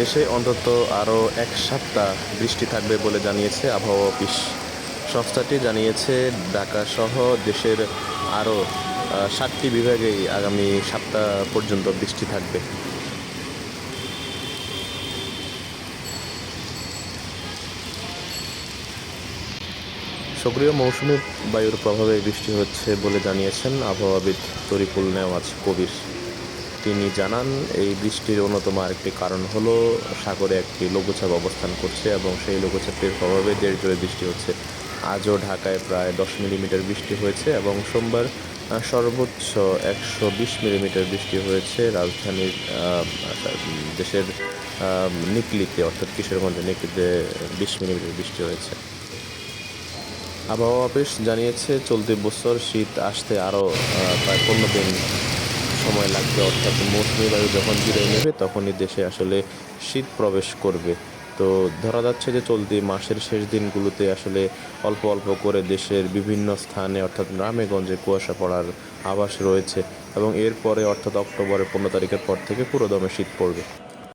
দেশে অন্তত আরও এক সপ্তাহ বৃষ্টি থাকবে বলে জানিয়েছে আবহাওয়া অফিস। সংস্থাটি জানিয়েছে ঢাকা সহ দেশের আরও সাতটি বিভাগেই আগামী সপ্তাহ পর্যন্ত বৃষ্টি থাকবে। সক্রিয় মৌসুমী বায়ুর প্রভাবে বৃষ্টি হচ্ছে বলে জানিয়েছেন আবহাওয়াবিদ তরিকুল নেওয়াজ কবির। তিনি জানান, এই বৃষ্টির অন্যতম আরেকটি কারণ হলো সাগরে একটি লঘুচাপ অবস্থান করছে এবং সেই লঘুচাপের প্রভাবে দেড় জোরে বৃষ্টি হচ্ছে। আজও ঢাকায় প্রায় দশ মিলিমিটার বৃষ্টি হয়েছে এবং সোমবার সর্বোচ্চ একশো বিশ মিলিমিটার বৃষ্টি হয়েছে রাজধানীর দেশের নিকলিতে, অর্থাৎ কিশোরগঞ্জের নিকলিতে বিশ মিলিমিটার বৃষ্টি হয়েছে। আবহাওয়া অফিস জানিয়েছে, চলতি বছর শীত আসতে আরও প্রায় পনেরো দিন সময় লাগবে, অর্থাৎ মৌসুমি বায়ু যখন বিদায় নেবে, তখনই দেশে আসলে শীত প্রবেশ করবে। তো ধরা যাচ্ছে যে চলতি মাসের শেষ দিনগুলোতে আসলে অল্প অল্প করে দেশের বিভিন্ন স্থানে, অর্থাৎ গ্রামে গঞ্জে কুয়াশা পড়ার আভাস রয়েছে এবং এরপরে, অর্থাৎ অক্টোবরের পনেরো তারিখের পর থেকে পুরোদমে শীত পড়বে।